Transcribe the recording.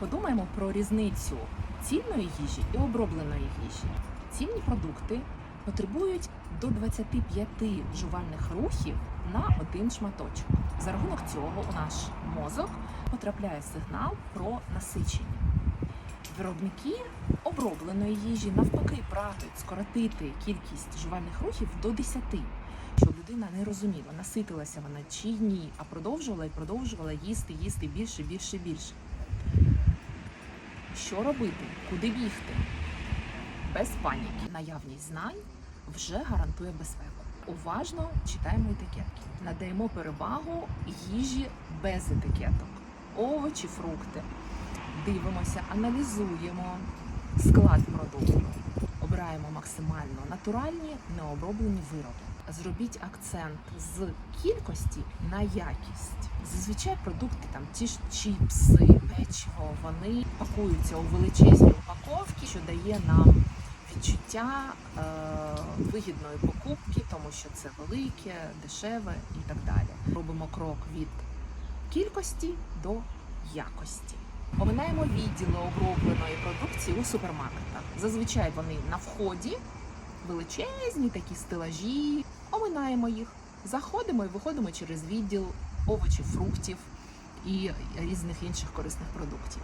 Подумаємо про різницю цільної їжі і обробленої їжі. Цільні продукти потребують до 25 жувальних рухів на один шматочок. За рахунок цього у наш мозок потрапляє сигнал про насичення. Виробники обробленої їжі навпаки прагнуть скоротити кількість жувальних рухів до 10, щоб людина не розуміла, наситилася вона чи ні, а продовжувала і продовжувала їсти, їсти більше, більше, більше. Що робити? Куди бігти? Без паніки. Наявність знань вже гарантує безпеку. Уважно читаємо етикетки. Надаємо перевагу їжі без етикеток. Овочі, фрукти. Дивимося, аналізуємо склад продукту. Обираємо максимально натуральні, необроблені вироби. Зробіть акцент з кількості на якість. Зазвичай продукти, там ті ж чіпси, печиво, вони пакуються у величезні упаковки, що дає нам відчуття е, вигідної покупки, тому що це велике, дешеве і так далі. Робимо крок від кількості до якості. Оминаємо відділи обробленої продукції у супермаркетах. Зазвичай вони на вході, величезні такі стелажі. Оминаємо їх, заходимо і виходимо через відділ овочів, фруктів і різних інших корисних продуктів.